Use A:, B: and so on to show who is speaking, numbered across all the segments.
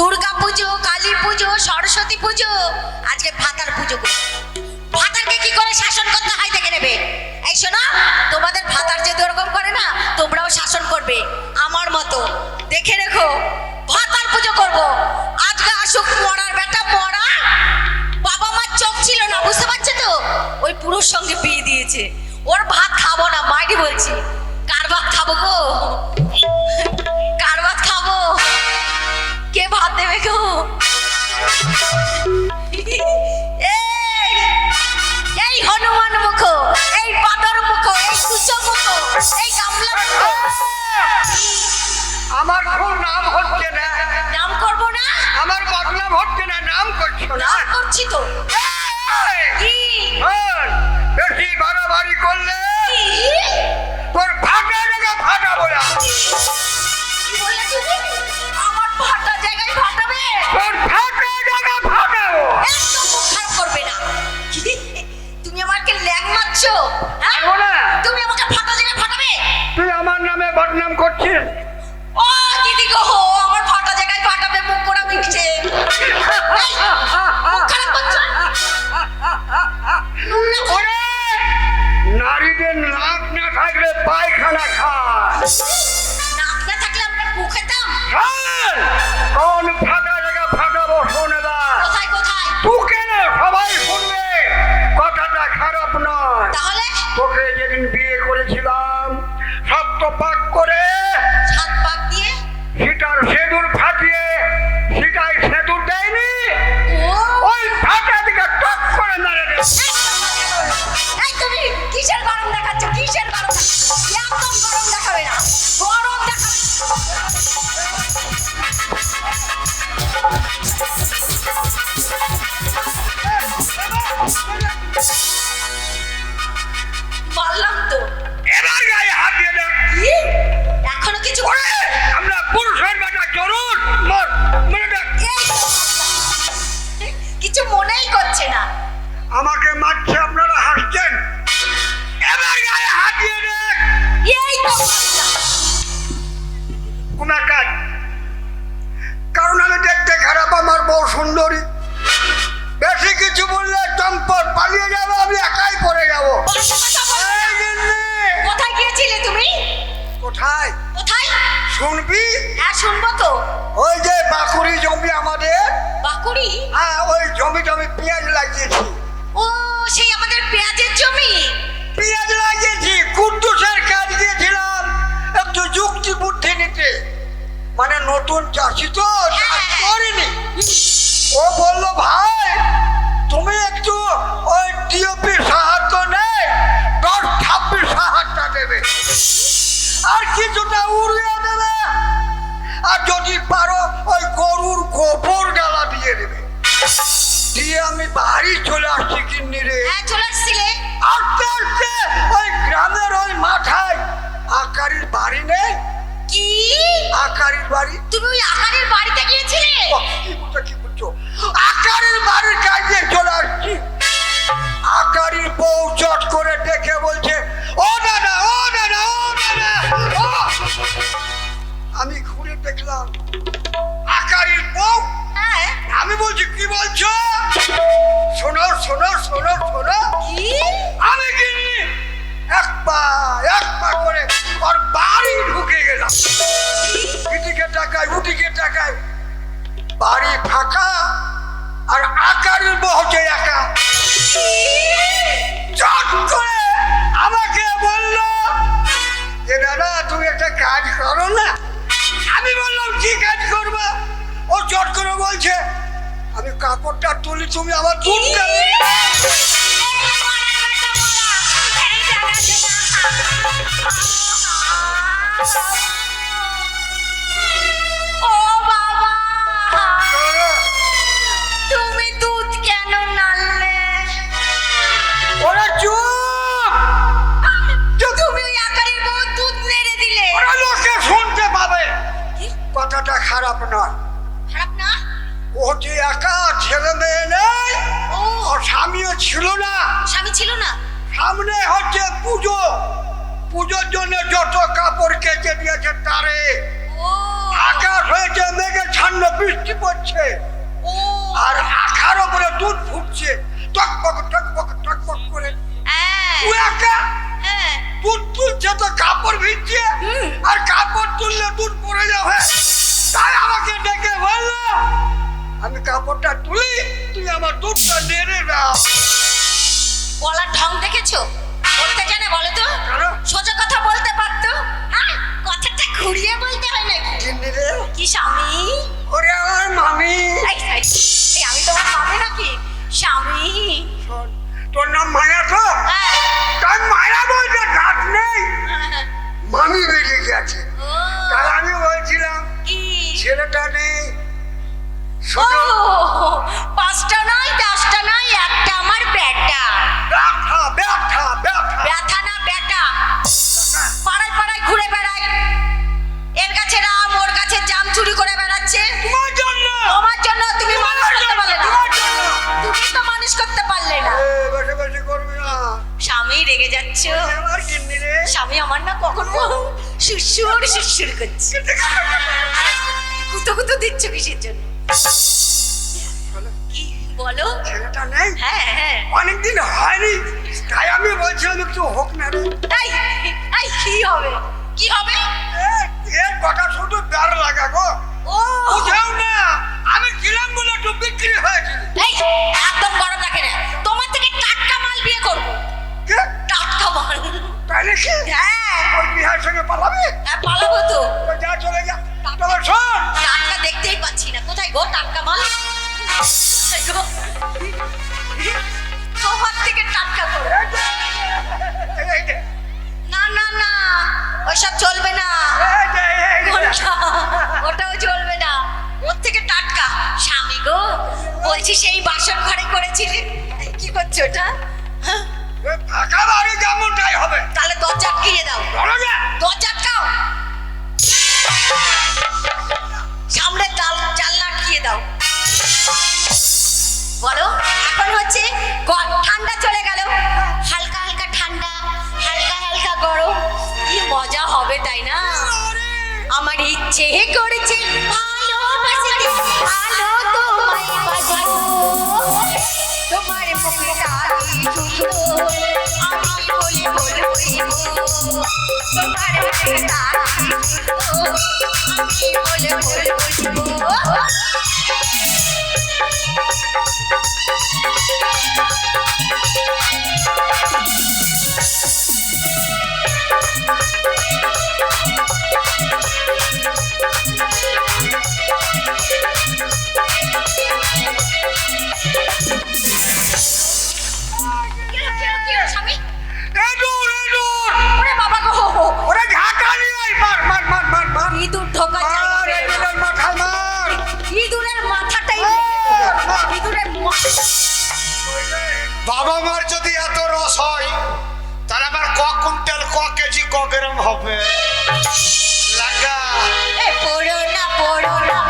A: পুজো, কালী পুজো, সরস্বতী পুজো, আজকে ভাতার পুজো ভাতারকে কি করে শাসন করতে হয় দেখে নেবে? এই শোনো, তোমাদের ভাতার যদি ওরকম করে না, তোমরাও শাসন করবে, আমার মতো। দেখে রেখো, ভাতার পুজো করব। আজকে আসুক মরার বেটা, মরা। বাবা মার চোখ ছিল না, বুঝতে পারছ তো? ওই পুরুষ সঙ্গে বিয়ে দিয়েছে। ওর ভাত খাব না মাইটি বলছি। কার ভাত খাব গো?
B: সুন্দরী বেশি কিছু বললে চম্পট পালিয়ে যাব আমি একাই পড়ে যাব।
A: কোথায় গিয়েছিলে তুমি?
B: কোথায়?
A: কোথায়?
B: শুনবি?
A: হ্যাঁ শুনব তো।
B: ওই যে বাকুড়ি জমি আমাদের।
A: বাকুড়ি?
B: হ্যাঁ ওই জমি জমি পেঁয়াজ লাগিয়েছি। আর কিছুটা উড়িয়ে দেবে। আর যদি পারো ওই গরুর গোবর ডালা দিয়ে দেবে। দিয়ে আমি বাড়ি চলে আসছি কিন্নি রে।
A: হ্যাঁ চলে আসছিলে
B: আস্তে আস্তে ওই গ্রামের ওই মাথায় আকারির বাড়ি নেই।
A: কি?
B: আকারির বাড়ি।
A: তুমি ওই আকারের বাড়িতে গিয়েছিলে?
B: কি বুঝছ কি বুঝছ? আকারির বাড়ির কাজে চলে আসছি। আকারির বউ চট করে দেখে বলছে ও দাদা দেখলাম আকারির বউ
A: হ্যাঁ।
B: আমি বলছি কি বলছো? শোনো শোনো শোনো শোনো।
A: কি?
B: আমি গিন্নি এক পা এক পা করে ওর বাড়ি ঢুকে গেলাম। এদিকে টাকায় ওদিকে টাকায়। বাড়ি ফাঁকা আর আকারের বহছে একা।
A: দিলে।
B: ওরা লোকে শুনতে পাবে। কথাটা খারাপ নয়। ও যে একা ছেলে মেয়ে নেই।
A: ও
B: স্বামীও ছিল না।
A: স্বামী ছিল না?
B: সামনে হচ্ছে পুজো। পুজোর জন্য যত কাপড় কেচে দিয়েছে তারে।
A: ও।
B: আকাশ হয়েছে মেঘে সান্ন বৃষ্টি পড়ছে।
A: ও।
B: আর আখার ওপরে দুধ ফুটছে। টকবক টকবক টকবক করে।
A: হ্যাঁ।
B: তুই একা?
A: হ্যাঁ।
B: দুধ তুলছে তো কাপড় ভিজছে। আর কাপড় তুললে দুধ পড়ে যাবে। আমি কাপড়টা তুলি তুই আমার দুধটা নেড়ে দাও
A: বলার ঢং দেখেছ? বলতে জানে বলো তো?
B: কেন?
A: সোজা কথা বলতে পারতো? হ্যাঁ কথাটা ঘুরিয়ে বলতে হয় নাকি? কি স্বামী?
B: ওরে আমার মামি।
A: এই, এই, এই, আমি তোমার স্বামী নাকি? স্বামী।
B: তোর নাম মায়া তো?
A: হ্যাঁ,
B: তার মায়া বলতে দাঁত নেই।
A: হ্যাঁ,
B: মামি বেরিয়ে গেছে।
A: সুসুর সুসুর করছে। কুতো কুতো দিচ্ছ কিসের জন্য? বলো।
B: ছেলেটা নেই?
A: হ্যাঁ হ্যাঁ।
B: অনেকদিন হয়নি। তাই আমি বলছিলাম একটু হোক না। রে
A: এই কি হবে? কি হবে?
B: এ, কথা শুধু বের লাগা গো।
A: ও।
B: বুঝেও না আমি ছিলাম বলে একটু বিক্রি হয়েছিল
A: এই একদম গরম রাখে না। তোমার থেকে টাটকা মাল বিয়ে করব।
B: কে?
A: টাটকা মাল।
B: তাই নাকি?
A: গো টাটকা মাল। তোমার থেকে টাটকা করো। না না না ওইসব চলবে না? ওটাও চলবে না। ওর থেকে টাটকা। স্বামী গো বলছি সেই বাসন ঘরে করেছিলি কি করছ ওটা? হ্যাঁ?
B: ফাঁকা বাড়ি যেমন হবে?
A: তাহলে দরজা আটকিয়ে দাও। দরজা? আটকাও। সামনে ইচ্ছে করেছে। ভালোবাসতে ভালো তোমায় বাসবো তোমার মুখটা কি সুন্দর আমি বলে বলব। তোমার মুখটা কি সুন্দর আমি বলে বলব। স্বামী বাবা
B: মার
C: যদি এত রস হয়, তাহলে আবার ক কুইন্টাল, ক কেজি, ক গ্রাম হবে? লাগা।
A: পড়ো না না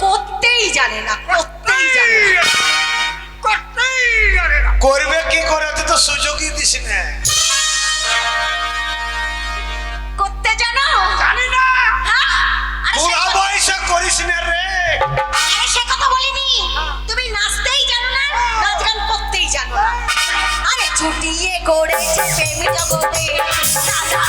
A: করতেই জানে না করতেই জানে না।
B: করতেই জানে না।
C: করবে কি করে? তুই তো সুযোগই দিস না।
A: করতে জানো?
B: জানি না।
A: হ্যাঁ?
C: বুড়া বয়সে করিস না রে।
A: সে কথা বলিনি। ছুটিয়ে করেছে প্রেমী জগতে। দাদা